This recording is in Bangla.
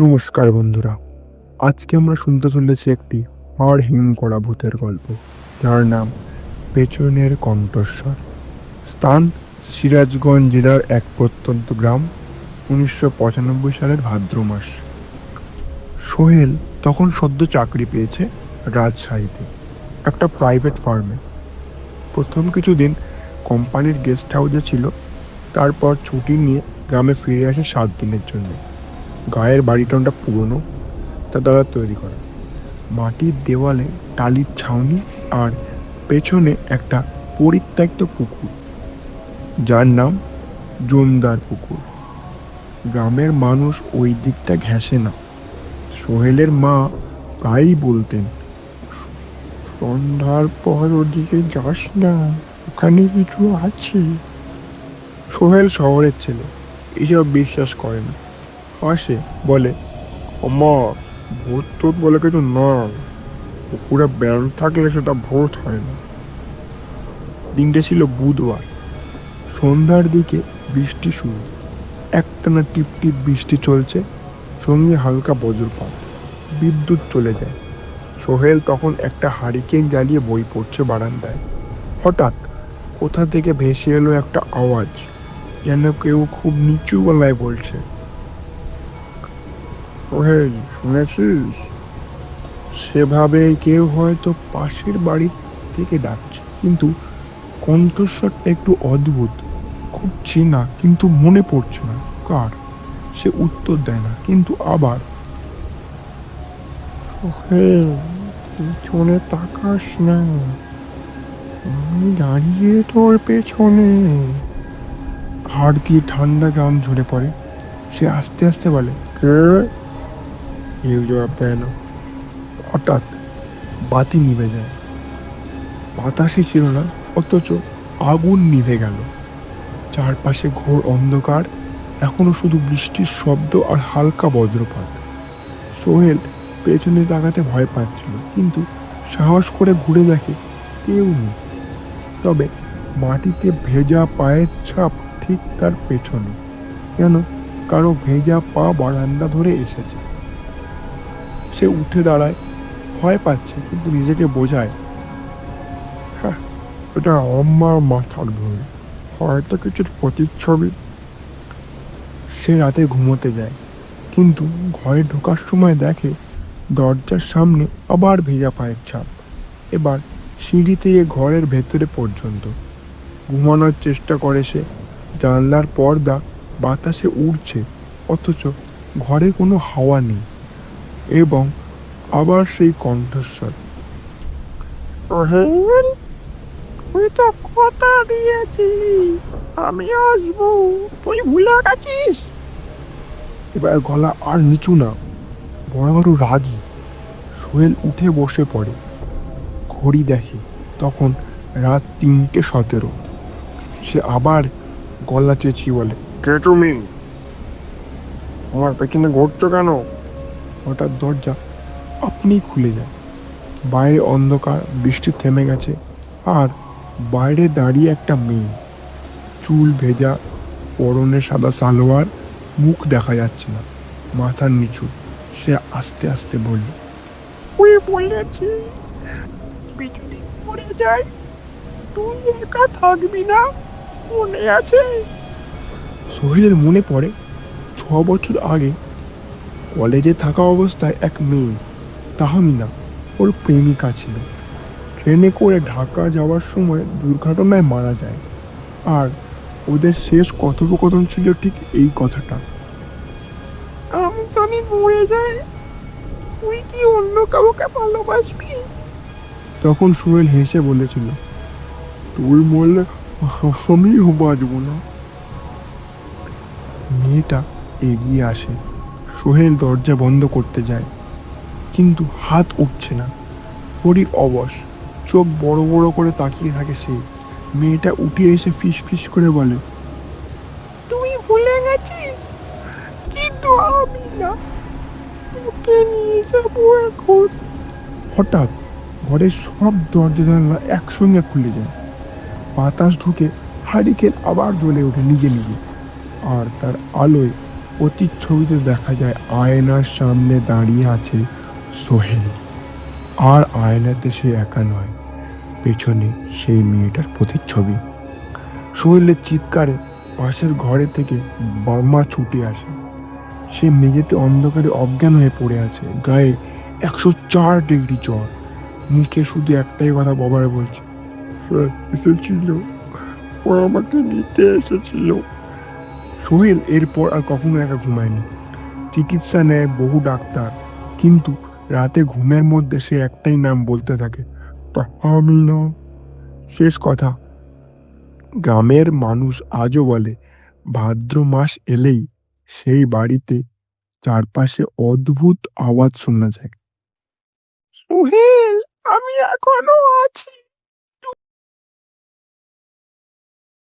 নমস্কার বন্ধুরা। আজকে আমরা শুনতে চলেছি একটি হাড় হিম করা ভূতের গল্প। যার নাম পেছনের কণ্ঠস্বর। স্থান সিরাজগঞ্জ জেলার এক প্রত্যন্ত গ্রাম, উনিশশো পঁচানব্বই সালের ভাদ্র মাস। সোহেল তখন সদ্য চাকরি পেয়েছে রাজশাহীতে, একটা প্রাইভেট ফার্মে প্রথম কিছুদিন কোম্পানির গেস্ট হাউসে ছিল, তারপর ছুটি নিয়ে গ্রামে ফিরে আসে সাত দিনের জন্য। গায়ের বাড়িটনটা পুরনো, তা দ্বারা তৈরি করা। মাটির দেওয়ালে টালির ছাউনি আর পেছনে একটা পরিত্যক্ত পুকুর, যার নাম জমদার পুকুর। গ্রামের মানুষ ওই দিকটা ঘেঁষে না। সোহেলের মা প্রায়ই বলতেন, সন্ধ্যার পর ওদিকে যাস না, ওখানে কিছু আছে। সোহেল শহরের ছেলে, এসব বিশ্বাস করে না। আসে, বলে আমা ভূত টুত বলে কিছু নয়। পুকুরে ব্যান থাকলে সেটা ভূত হয় না। দিনটা ছিল বুধবার। সন্ধ্যার দিকে বৃষ্টি শুরু। একটানা টিপ টিপ বৃষ্টি চলছে, সঙ্গে হালকা বজ্রপাত। বিদ্যুৎ চলে যায়। সোহেল তখন একটা হারিকেন জ্বালিয়ে বই পড়ছে বারান্দায়। হঠাৎ কোথা থেকে ভেসে এলো একটা আওয়াজ, যেন কেউ খুব নিচু গলায় বলছে ওহেল শুনেছিস? সেভাবে কেউ হয়তো পাশের বাড়ি থেকে ডাকছে। কিন্তু কণ্ঠস্বরটা একটু অদ্ভুত, খুব চেনা, কিন্তু মনে পড়ছে না। কার? সে উত্তর দেয় না, কিন্তু আবার সোহেল পিছনে তাকাস না। দাঁড়িয়ে তোর পেছনে। হাড় দিয়ে ঠান্ডা গান ঝরে পড়ে। সে আস্তে আস্তে বলে, কে? জবাব দেয় না। হঠাৎ বাতি নিভে যায়। বাতাসে ছিল না, অথচ আগুন নিভে গেল। চারপাশে ঘোর অন্ধকার, এখনও শুধু বৃষ্টির শব্দ আর হালকা বজ্রপাত। সোহেল পেছনে তাকাতে ভয় পাচ্ছিল, কিন্তু সাহস করে ঘুরে দেখে কেউ নেই। তবে মাটিতে ভেজা পায়ের ছাপ ঠিক তার পেছনে, যেন কারও ভেজা পা বারান্দা ধরে এসেছে। সে উঠে দাঁড়ায়, ভয় পাচ্ছে, কিন্তু নিজেকে বোঝায়। হ্যাঁ এটা আমার মাথার ভুল হয়তো কিছুর প্রতিচ্ছবি। সে রাতে ঘুমোতে যায়, কিন্তু ঘরে ঢোকার সময় দেখে দরজার সামনে আবার ভেজা পায়ের ছাপ। এবার সিঁড়ি থেকে ঘরের ভেতরে পর্যন্ত। ঘুমানোর চেষ্টা করে সে, জানলার পর্দা বাতাসে উড়ছে, অথচ ঘরে কোনো হাওয়া নেই। এবং আবার সেই কণ্ঠস্বর। সোহেল তুই তো কথা দিয়েছি আমি আসব। তুই ভুলে গেছিস? এবার গলা আর নিচু না বড় রাগি। সোহেল উঠে বসে পড়ে। ঘড়ি দেখে তখন রাত তিনটে সতেরো। সে আবার গলা চেঁচিয়ে বলে কে তুমি? আমার পেছনে ঘুরছো কেন? হঠাৎ দরজা আপনি খুলে যায়। বাইরে অন্ধকার, বৃষ্টি থেমে গেছে আর বাইরে দাঁড়িয়ে একটা মেয়ে। চুল ভেজা, পরনে সাদা সালোয়ার, মুখ দেখা যাচ্ছে না মাথার নিচু। সে আস্তে আস্তে বলল পড়ে যাই। তুই থাকবি না, মনে আছে? সোহেলের মনে পড়ে, ছ বছর আগে কলেজে থাকা অবস্থায় এক মেয়ে, তাহমিনা, ওর প্রেমিকা ছিল। ট্রেনে করে ঢাকা যাওয়ার সময় দুর্ঘটনায় মারা যায়। আর ওদের শেষ কথোপকথন ছিল ঠিক এই কথাটা। আমি মরে যাই। তুই কি অন্য কাউকে ভালোবাসবি? তখন সোহেল হেসে বলেছিল তুই মরলে আমিও বাঁচবো না। মেয়েটা এগিয়ে আসে। সোহেল দরজা বন্ধ করতে যায়। কিন্তু হাত উঠছে না। শরীর অবশ। চোখ বড় বড় করে তাকিয়ে থাকে সে। মেয়েটা উঠে এসে ফিস ফিস করে বলে তুই ভুলে গেছিস? কিন্তু আমি না। তোকে নিয়ে যাব এখন। হঠাৎ ঘরের সব দরজা জানলা একসঙ্গে খুলে যায়। বাতাস ঢুকে হারিকেন আবার জ্বলে ওঠে নিজে নিজে। আর তার আলোয় প্রতিচ্ছবিতে দেখা যায় আয়নার সামনে দাঁড়িয়ে আছে সোহেল। আর আয়নাতে সে একা নয় পেছনে সেই মেয়েটার প্রতিচ্ছবি। সোহেলের চিৎকারে পাশের ঘরে থেকে বাবা ছুটে আসে। সে মেঝেতে অন্ধকারে অজ্ঞান হয়ে পড়ে আছে গায়ে একশো চার ডিগ্রি জ্বর। মুখে শুধু একটাই কথা বাবার বলছে "স্যার, এসেছিল। ও আমাকে নিতে এসেছিল। সোহেল এরপর আর কখনো একা ঘুমায়নি। চিকিৎসা নেয় বহু ডাক্তার, কিন্তু রাতে ঘুমের মধ্যে সে একটাই নাম বলতে থাকে শেষ কথা, গ্রামের মানুষ আজও বলে, ভাদ্র মাস এলেই সেই বাড়িতে চারপাশে অদ্ভুত আওয়াজ শোনা যায়। সোহেল, আমি এখনও আছি।